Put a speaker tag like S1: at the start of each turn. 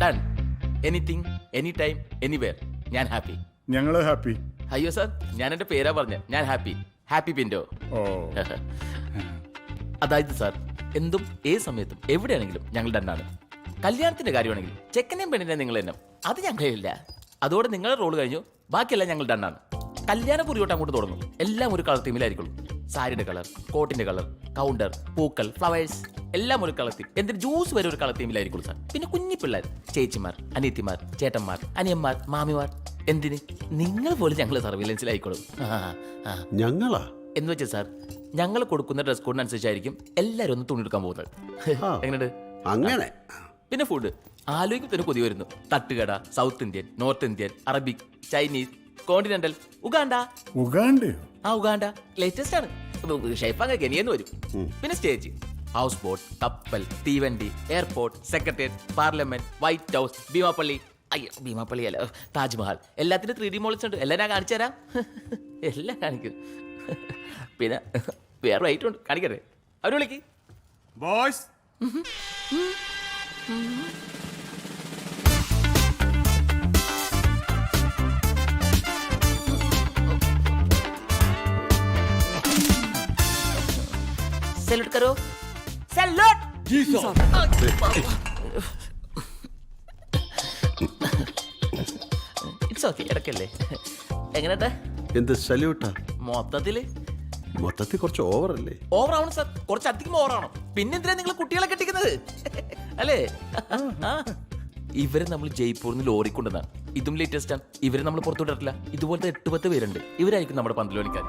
S1: Done anything any time anywhere ഞാൻ happy
S2: ഞങ്ങൾ happy
S1: അയ്യോ സാർ ഞാൻ എന്റെ പേരാ പറഞ്ഞ. ഞാൻ ഹാപ്പി ഹാപ്പി പിൻഡോ അതായത് സാർ എന്തും ഏത് സമയത്തും എവിടെയാണെങ്കിലും ഞങ്ങൾ ഡണ്ണാണ് കല്യാണത്തിന്റെ കാര്യമാണെങ്കിൽ ചെക്കനെയും പെണ്ണിനെയും നിങ്ങൾ തന്നെ അത് ഞങ്ങളില്ല അതോടെ നിങ്ങളുടെ റോൾ കഴിഞ്ഞു. ബാക്കിയെല്ലാം ഞങ്ങൾ ഡണ്ണാണ് കല്യാണ പുറിയോട്ട് അങ്ങോട്ട് തുടങ്ങും. എല്ലാം ഒരു കളർ തീമിലായിരിക്കും സാരിയുടെ കളർ കോട്ടിന്റെ കളർ കൗണ്ടർ പൂക്കൾ ഫ്ലവേഴ്സ് എല്ലാം ഒരു കളർ തീം എന്തിന് ജ്യൂസ് വരെ ഒരു കളർ തീമിലായിരിക്കുള്ളൂ സാർ. പിന്നെ കുഞ്ഞി പിള്ളേർ ചേച്ചിമാർ അനിയത്തിമാർ ചേട്ടന്മാർ അനിയന്മാർ മാമിമാർ എന്തിന്? നിങ്ങൾ പോലും ഞങ്ങൾ സർവീലൻസിലായിക്കോളും.
S3: ഞങ്ങളാ?
S1: എന്ന് വെച്ചാൽ സാർ ഞങ്ങൾ കൊടുക്കുന്ന ഡ്രസ് കോഡിനനുസരിച്ചായിരിക്കും എല്ലാവരും ഒന്ന് തുണിയെടുക്കാൻ പോകുന്നത്. എങ്ങനെയുണ്ട്?
S3: അങ്ങനെ.
S1: പിന്നെ ഫുഡ് ആലോചിക്കും തന്നെ കൊതി വരുന്നു. തട്ടുകട south Indian north Indian Arabic Chinese continental Uganda.
S2: Uganda
S1: ആ ഉഗാണ്ട. ലേറ്റസ്റ്റ് ആണ്. ഷെയ്ഫാങ്ങ കെനിയെന്ന് വരും. പിന്നെ സ്റ്റേജ് ഹൗസ് ബോട്ട് കപ്പൽ തീവണ്ടി airport secretariat parliament white house Bheemapally. അയ്യോ ഭീമാപ്പള്ളി അല്ല താജ്മഹൽ. എല്ലാത്തിനും ത്രീ ഡി മോളിച്ച് ഉണ്ട്. എല്ലാം ഞാൻ കാണിച്ചു തരാം. എല്ലാം കാണിക്കും. പിന്നെ വേറെ റൈറ്റ് ഉണ്ട്. കാണിക്കട്ടെ. അവർ വിളിക്ക്.
S2: ബോയ്സ്
S1: സല്യൂട്ട് കരോ. സല്യൂട്ട് ഇറ്റ്സ് ഓക്കെ ഇടക്കല്ലേ എങ്ങനെട്ടെ
S3: എന്ത് സല്യൂട്ടാ
S1: മൊത്തത്തിൽ?
S3: മൊത്തത്തിൽ കുറച്ച് ഓവർ
S1: അല്ലേ? ഓവർ ആണ് സാർ കുറച്ച് അധികം ഓവറാവണം പിന്നെ എന്തിനാ നിങ്ങൾ കുട്ടികളെ കെട്ടിക്കുന്നത്? അല്ലേ? ആ. ഇവരെ നമ്മൾ ജയ്പൂരിൽ നിന്ന് ലോറി കൊണ്ടുവന്നാണ് ഇതും ലേറ്റസ്റ്റ് ആണ്. ഇവരെ നമ്മൾ പുറത്തുവിട്ടിട്ടില്ല ഇതുപോലത്തെ എട്ട് പത്ത് പേരുണ്ട്. ഇവരായിരിക്കും നമ്മുടെ പന്തലോലിക്കാർ